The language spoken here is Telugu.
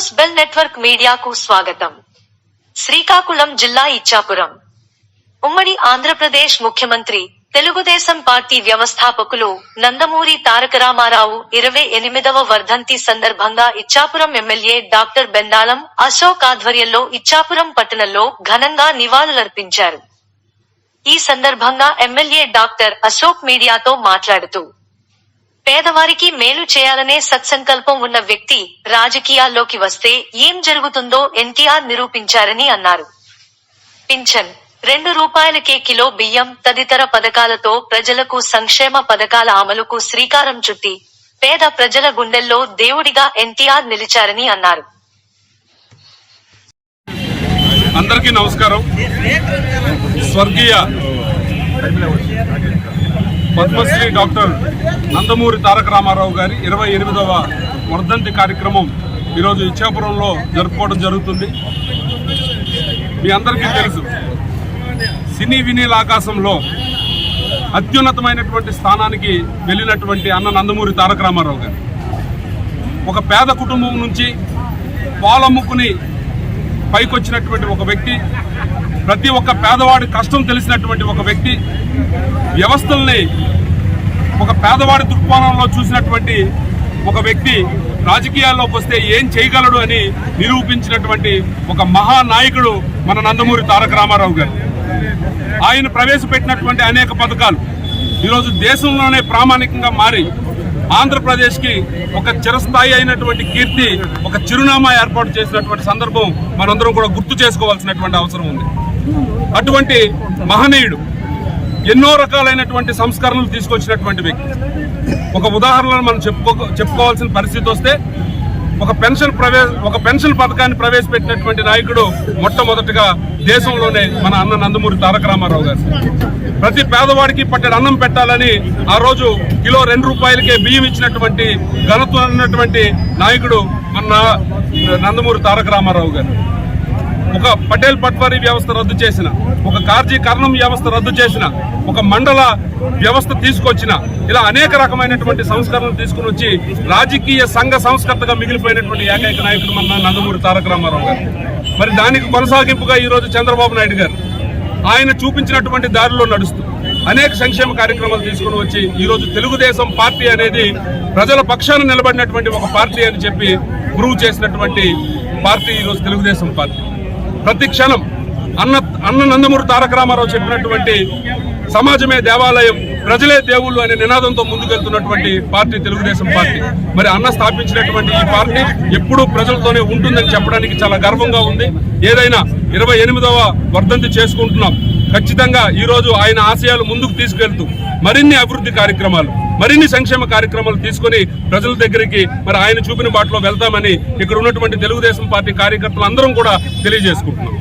న్యూస్ బెల్ నెట్వర్క్ మీడియాకు స్వాగతం. శ్రీకాకుళం జిల్లా ఇచ్చాపురం. ఉమ్మడి ఆంధ్రప్రదేశ్ ముఖ్యమంత్రి తెలుగుదేశం పార్టీ వ్యవస్థాపకులు నందమూరి తారక రామారావు ఇరవై ఎనిమిదవ వర్ధంతి సందర్భంగా ఇచ్చాపురం ఎమ్మెల్యే డాక్టర్ బెన్నాలం అశోక్ ఆధ్వర్యంలో ఇచ్చాపురం పట్టణంలో ఘనంగా నివాళులర్పించారు. ఈ సందర్భంగా ఎమ్మెల్యే డాక్టర్ అశోక్ మీడియాతో మాట్లాడుతూ పేదవారికి మేలు చేయాలనే సత్సంకల్పం ఉన్న వ్యక్తి రాజకీయాల్లోకి వస్తే ఏం జరుగుతుందో ఎన్టీఆర్ నిరూపించారని అన్నారు. పింఛన్. రెండు రూపాయలకే కిలో బియ్యం తదితర పథకాలతో ప్రజలకు సంక్షేమ పథకాల అమలుకు శ్రీకారం చుట్టి పేద ప్రజల గుండెల్లో దేవుడిగా ఎన్టీఆర్ నిలిచారని అన్నారు. అందరికీ నమస్కారం. స్వర్గీయ పద్మశ్రీ డాక్టర్ నందమూరి తారక రామారావు గారి ఇరవై ఎనిమిదవ వర్ధంతి కార్యక్రమం ఈరోజు ఇచ్చాపురంలో జరుపుకోవడం జరుగుతుంది. మీ అందరికీ తెలుసు సినీ వినీల ఆకాశంలో అత్యున్నతమైనటువంటి స్థానానికి వెళ్ళినటువంటి అన్న నందమూరి తారక రామారావు గారు. ఒక పేద కుటుంబం నుంచి పాలమ్ముకుని పైకొచ్చినటువంటి ఒక వ్యక్తి ప్రతి ఒక్క పేదవాడి కష్టం తెలిసినటువంటి ఒక వ్యక్తి వ్యవస్థల్ని ఒక పేదవాడి దృక్కోణంలో చూసినటువంటి ఒక వ్యక్తి రాజకీయాల్లోకి వస్తే ఏం చేయగలడు అని నిరూపించినటువంటి ఒక మహానాయకుడు మన నందమూరి తారక రామారావు గారు. ఆయన ప్రవేశపెట్టినటువంటి అనేక పథకాలు. ఈరోజు దేశంలోనే ప్రామాణికంగా మారి ఆంధ్రప్రదేశ్కి ఒక చిరస్థాయి అయినటువంటి కీర్తి ఒక చిరునామా ఏర్పాటు చేసినటువంటి సందర్భం మనందరం కూడా గుర్తు చేసుకోవాల్సినటువంటి అవసరం ఉంది. అటువంటి మహనీయుడు ఎన్నో రకాలైనటువంటి సంస్కరణలు తీసుకొచ్చినటువంటి వ్యక్తి. ఒక ఉదాహరణలో మనం చెప్పుకో చెప్పుకోవాల్సిన పరిస్థితి వస్తే ఒక పెన్షన్ ప్రవేశ ఒక పెన్షన్ పథకాన్ని ప్రవేశపెట్టినటువంటి నాయకుడు మొట్టమొదటిగా దేశంలోనే మన అన్న నందమూరి తారక రామారావు గారు. ప్రతి పేదవాడికి పట్టెడు అన్నం పెట్టాలని ఆ రోజు కిలో రెండు రూపాయలకే బియ్యం ఇచ్చినటువంటి ఘనత్వం ఉన్నటువంటి నాయకుడు మన నందమూరి తారక రామారావు గారు. ఒక పటేల్ పట్వారీ వ్యవస్థ రద్దు చేసిన ఒక కార్జీ కర్ణం వ్యవస్థ రద్దు చేసిన ఒక మండల వ్యవస్థ తీసుకొచ్చిన ఇలా అనేక రకమైనటువంటి సంస్కరణలు తీసుకుని వచ్చి రాజకీయ సంఘ సంస్కర్తగా మిగిలిపోయినటువంటి ఏకైక నాయకుడు మన నందమూరి తారక రామారావు గారు. మరి దానికి కొనసాగింపుగా ఈ రోజు చంద్రబాబు నాయుడు గారు ఆయన చూపించినటువంటి దారిలో నడుస్తూ అనేక సంక్షేమ కార్యక్రమాలు తీసుకుని వచ్చి ఈరోజు తెలుగుదేశం పార్టీ అనేది ప్రజల పక్షాన నిలబడినటువంటి ఒక పార్టీ అని చెప్పి ప్రూవ్ చేసినటువంటి పార్టీ ఈరోజు తెలుగుదేశం పార్టీ. ప్రతి క్షణం అన్న అన్న నందమూరి తారక రామారావు చెప్పినటువంటి సమాజమే దేవాలయం. ప్రజలే దేవుళ్ళు అనే నినాదంతో ముందుకెళ్తున్నటువంటి పార్టీ తెలుగుదేశం పార్టీ. మరి అన్న స్థాపించినటువంటి ఈ పార్టీ ఎప్పుడూ ప్రజలతోనే ఉంటుందని చెప్పడానికి చాలా గర్వంగా ఉంది. ఏదైనా ఇరవై ఎనిమిదవ వర్ధంతి చేసుకుంటున్నాం. ఖచ్చితంగా ఈ రోజు ఆయన ఆశయాలు ముందుకు తీసుకెళ్తూ మరిన్ని అభివృద్ధి కార్యక్రమాలు మరిన్ని సంక్షేమ కార్యక్రమాలు తీసుకొని ప్రజల దగ్గరికి మరి ఆయన చూపిన బాటలో వెళ్తామని ఇక్కడ ఉన్నటువంటి తెలుగుదేశం పార్టీ కార్యకర్తలు అందరం కూడా తెలియజేసుకుంటున్నాం.